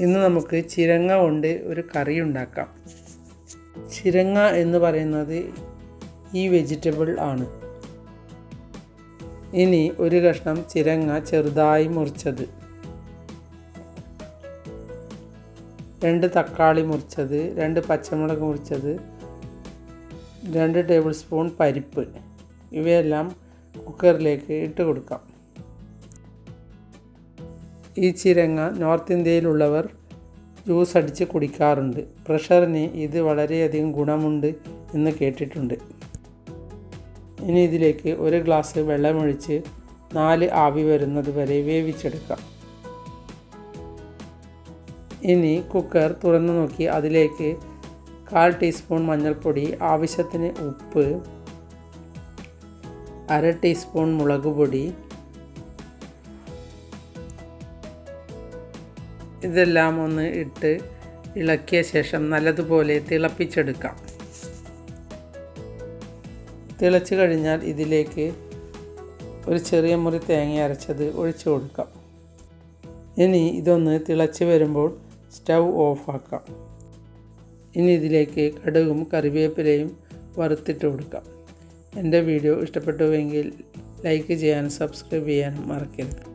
ഇന്ന് നമുക്ക് ചിരങ്ങ കൊണ്ട് ഒരു കറി ഉണ്ടാക്കാം. ചിരങ്ങ എന്ന് പറയുന്നത് ഈ വെജിറ്റബിൾ ആണ്. ഇനി ഒരു കഷ്ണം ചിരങ്ങ ചെറുതായി മുറിച്ചത്. രണ്ട് തക്കാളി മുറിച്ചത് രണ്ട് പച്ചമുളക് മുറിച്ചത് രണ്ട് ടേബിൾ സ്പൂൺ പരിപ്പ്. ഇവയെല്ലാം കുക്കറിലേക്ക് ഇട്ട് കൊടുക്കാം. ഈ ചിരങ്ങ നോർത്ത് ഇന്ത്യയിലുള്ളവർ ജ്യൂസ് അടിച്ച് കുടിക്കാറുണ്ട്. പ്രഷറിന് ഇത് വളരെയധികം ഗുണമുണ്ട് എന്ന് കേട്ടിട്ടുണ്ട്. ഇനി ഇതിലേക്ക് ഒരു ഗ്ലാസ് വെള്ളമൊഴിച്ച് നാല് ആവി വരുന്നത് വരെ വേവിച്ചെടുക്കാം. ഇനി കുക്കർ തുറന്നു നോക്കി അതിലേക്ക് കാൽ ടീസ്പൂൺ മഞ്ഞൾപ്പൊടി ആവശ്യത്തിന് ഉപ്പ് അര ടീസ്പൂൺ മുളക് പൊടി ഇതെല്ലാം ഒന്ന് ഇട്ട് ഇളക്കിയ ശേഷം നല്ലതുപോലെ തിളപ്പിച്ചെടുക്കാം. തിളച്ച് കഴിഞ്ഞാൽ ഇതിലേക്ക് ഒരു ചെറിയ മുറി തേങ്ങ അരച്ചത് ഒഴിച്ചു കൊടുക്കാം. ഇനി ഇതൊന്ന് തിളച്ച് വരുമ്പോൾ സ്റ്റൗ ഓഫാക്കാം ഇനി ഇതിലേക്ക് കടുകും കറിവേപ്പിലയും വറുത്തിട്ട് കൊടുക്കാം. എന്റെ വീഡിയോ ഇഷ്ടപ്പെട്ടുവെങ്കിൽ ലൈക്ക് ചെയ്യാനും സബ്സ്ക്രൈബ് ചെയ്യാനും മറക്കരുത്.